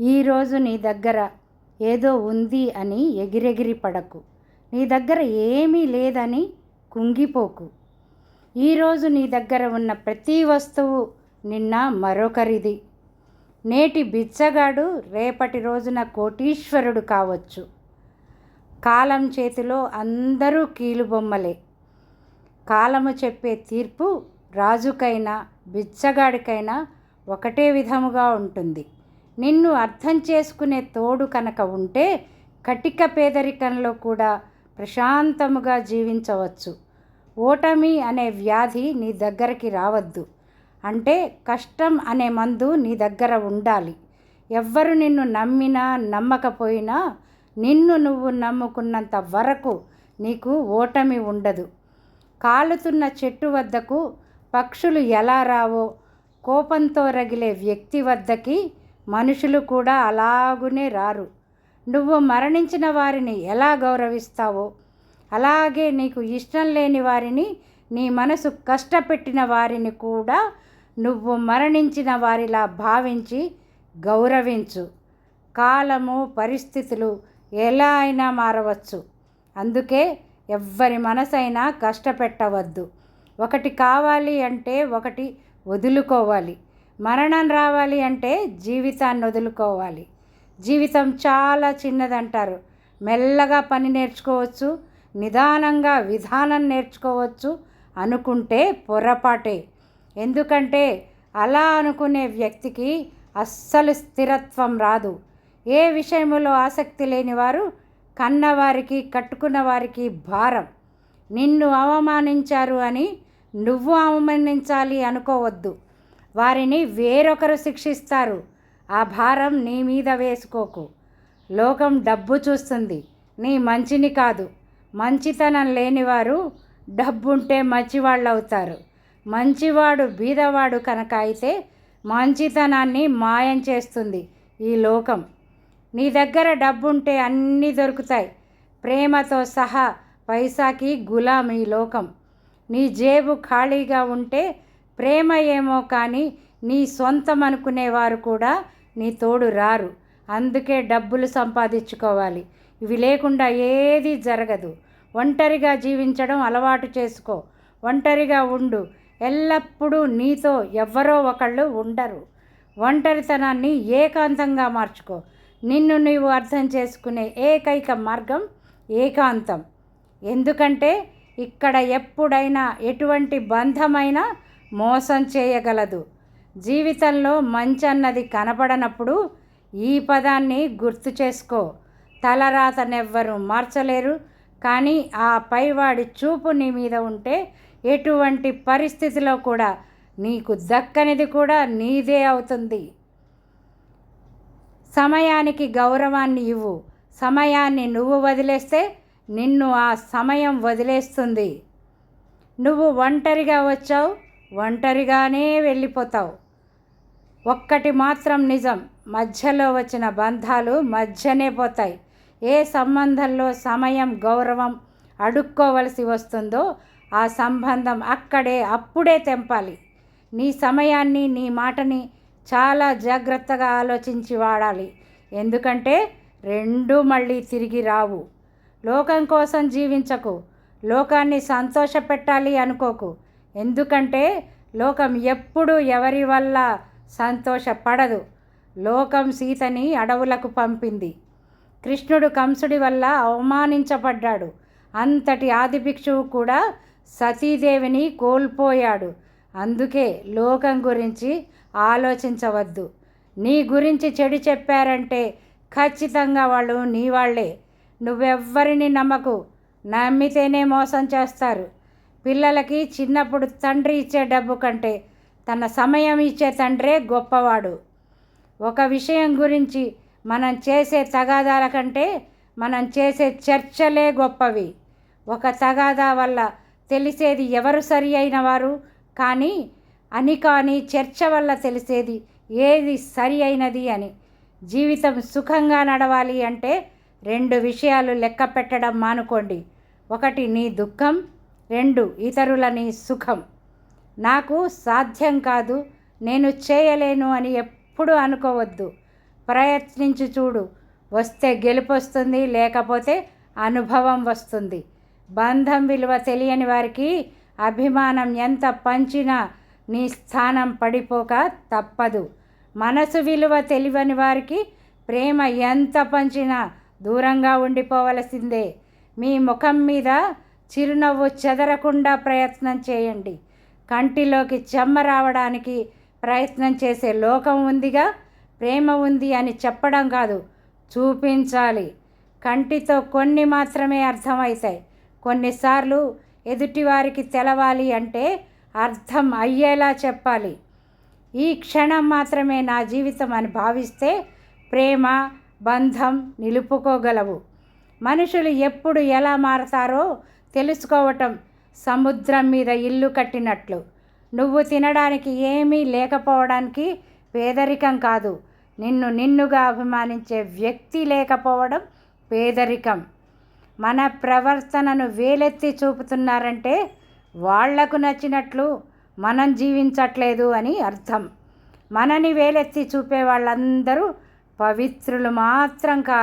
ఈరోజు నీ దగ్గర ఏదో ఉంది అని ఎగిరెగిరి పడకు. నీ దగ్గర ఏమీ లేదని కుంగిపోకు. ఈరోజు నీ దగ్గర ఉన్న ప్రతి వస్తువు నిన్న మరొకరిది. నేటి బిచ్చగాడు రేపటి రోజున కోటీశ్వరుడు కావచ్చు. కాలం చేతిలో అందరూ కీలుబొమ్మలే. కాలము చెప్పే తీర్పు రాజుకైనా బిచ్చగాడికైనా ఒకటే విధముగా ఉంటుంది. నిన్ను అర్థం చేసుకునే తోడు కనుక ఉంటే కటిక పేదరికంలో కూడా ప్రశాంతముగా జీవించవచ్చు. ఓటమి అనే వ్యాధి నీ దగ్గరికి రావద్దు. అంటే కష్టం అనే మందు నీ దగ్గర ఉండాలి. ఎవ్వరు నిన్ను నమ్మినా నమ్మకపోయినా నిన్ను నువ్వు నమ్ముకున్నంత వరకు నీకు ఓటమి ఉండదు. కాలుతున్న చెట్టు వద్దకు పక్షులు ఎలా రావో కోపంతో రగిలే వ్యక్తి వద్దకి మనుషులు కూడా అలాగునే రారు. నువ్వు మరణించిన వారిని ఎలా గౌరవిస్తావో అలాగే నీకు ఇష్టం లేని వారిని నీ మనసు కష్టపెట్టిన వారిని కూడా నువ్వు మరణించిన వారిలా భావించి గౌరవించు. కాలము పరిస్థితులు ఎలా అయినా మారవచ్చు. అందుకే ఎవ్వరి మనసైనా కష్టపెట్టవద్దు. ఒకటి కావాలి అంటే ఒకటి వదులుకోవాలి. మరణం రావాలి అంటే జీవితాన్ని వదులుకోవాలి. జీవితం చాలా చిన్నదంటారు. మెల్లగా పని నేర్చుకోవచ్చు నిదానంగా విధానం నేర్చుకోవచ్చు అనుకుంటే పొరపాటే. ఎందుకంటే అలా అనుకునే వ్యక్తికి అస్సలు స్థిరత్వం రాదు. ఏ విషయంలో ఆసక్తి లేని వారు కన్నవారికి కట్టుకున్న వారికి భారం. నిన్ను అవమానించారు అని నువ్వు అవమానించాలి అనుకోవద్దు. వారిని వేరొకరు శిక్షిస్తారు. ఆ భారం నీ మీద వేసుకోకు. లోకం డబ్బు చూస్తుంది. నీ మంచిని కాదు. మంచితనం లేనివారు డబ్బుంటే మంచివాళ్ళు అవుతారు మంచివాడు బీదవాడు కనుక అయితే మంచితనాన్ని మాయం చేస్తుంది ఈ లోకం. నీ దగ్గర డబ్బుంటే అన్నీ దొరుకుతాయి. ప్రేమతో సహా పైసాకి గులాం ఈ లోకం. నీ జేబు ఖాళీగా ఉంటే ప్రేమ ఏమో కానీ నీ సొంతం అనుకునేవారు కూడా నీ తోడు రారు. అందుకే డబ్బులు సంపాదించుకోవాలి. ఇవి లేకుండా ఏది జరగదు. ఒంటరిగా జీవించడం అలవాటు చేసుకో. ఒంటరిగా ఉండు. ఎల్లప్పుడూ నీతో ఎవ్వరో ఒకళ్ళు ఉండరు. ఒంటరితనాన్ని ఏకాంతంగా మార్చుకో. నిన్ను నీవు అర్థం చేసుకునే ఏకైక మార్గం ఏకాంతం. ఎందుకంటే ఇక్కడ ఎప్పుడైనా ఎటువంటి బంధమైనా మోసం చేయగలదు. జీవితంలో మంచి అన్నది కనపడనప్పుడు ఈ పదాన్ని గుర్తు చేసుకో. తలరాతనెవ్వరు మార్చలేరు. కానీ ఆ పైవాడి చూపు నీ మీద ఉంటే ఎటువంటి పరిస్థితిలో కూడా నీకు దక్కనిది కూడా నీదే అవుతుంది. సమయానికి గౌరవాన్ని ఇవ్వు. సమయాన్ని నువ్వు వదిలేస్తే నిన్ను ఆ సమయం వదిలేస్తుంది. నువ్వు ఒంటరిగా వచ్చావు. ఒంటరిగానే వెళ్ళిపోతావు. ఒక్కటి మాత్రం నిజం మధ్యలో వచ్చిన బంధాలు మధ్యనే పోతాయి. ఏ సంబంధంలో సమయం గౌరవం అడుక్కోవలసి వస్తుందో ఆ సంబంధం అక్కడే అప్పుడే తెంపాలి. నీ సమయాన్ని నీ మాటని చాలా జాగ్రత్తగా ఆలోచించి వాడాలి. ఎందుకంటే రెండు మళ్ళీ తిరిగి రావు. లోకం కోసం జీవించకు. లోకాన్ని సంతోషపెట్టాలి అనుకోకు. ఎందుకంటే లోకం ఎప్పుడు ఎవరి వల్ల సంతోషపడదు. లోకం సీతని అడవులకు పంపింది. కృష్ణుడు కంసుడి వల్ల అవమానించబడ్డాడు. అంతటి ఆదిభిక్షువు కూడా సతీదేవిని కోల్పోయాడు. అందుకే లోకం గురించి ఆలోచించవద్దు. నీ గురించి చెడు చెప్పారంటే ఖచ్చితంగా వాళ్ళు నీ వాళ్ళే నువ్వెవ్వరిని నమ్మకు. నమ్మితేనే మోసం చేస్తారు. పిల్లలకి చిన్నప్పుడు తండ్రి ఇచ్చే డబ్బు కంటే తన సమయం ఇచ్చే తండ్రే గొప్పవాడు. ఒక విషయం గురించి మనం చేసే తగాదాల కంటే మనం చేసే చర్చలే గొప్పవి. ఒక తగాదా వల్ల తెలిసేది ఎవరు సరి అయిన వారు? కానీ అని కానీ చర్చ వల్ల తెలిసేది ఏది సరి అయినది అని. జీవితం సుఖంగా నడవాలి అంటే రెండు విషయాలు లెక్క పెట్టడం మానుకోండి. ఒకటి నీ దుఃఖం రెండు ఇతరులని సుఖం. నాకు సాధ్యం కాదు నేను చేయలేను అని ఎప్పుడు అనుకోవద్దు. ప్రయత్నించి చూడు వస్తే గెలుపు వస్తుంది లేకపోతే అనుభవం వస్తుంది. బంధం విలువ తెలియని వారికి అభిమానం ఎంత పంచినా నీ స్థానం పడిపోక తప్పదు. మనసు విలువ తెలియని వారికి ప్రేమ ఎంత పంచినా దూరంగా ఉండిపోవలసిందే. మీ ముఖం మీద చిరునవ్వు చెదరకుండా ప్రయత్నం చేయండి. కంటిలోకి చెమ్మ రావడానికి ప్రయత్నం చేసే లోకం ఉందిగా ప్రేమ ఉంది అని చెప్పడం కాదు చూపించాలి. కంటితో కొన్ని మాత్రమే అర్థమవుతాయి. కొన్నిసార్లు ఎదుటివారికి తెలవాలి అంటే అర్థం అయ్యేలా చెప్పాలి. ఈ క్షణం మాత్రమే నా జీవితం అని భావిస్తే ప్రేమ బంధం నిలుపుకోగలవు. మనుషులు ఎప్పుడు ఎలా మారతారో తెలుసుకోవటం సముద్రం మీద ఇల్లు కట్టినట్లు. నువ్వు తినడానికి ఏమీ లేకపోవడానికి పేదరికం కాదు. నిన్ను నిన్నుగా అభిమానించే వ్యక్తి లేకపోవడం పేదరికం. మన ప్రవర్తనను వేలెత్తి చూపుతున్నారంటే వాళ్ళకు నచ్చినట్లు మనం జీవించట్లేదు అని అర్థం. మనని వేలెత్తి చూపే వాళ్ళందరూ పవిత్రులు మాత్రం కాదు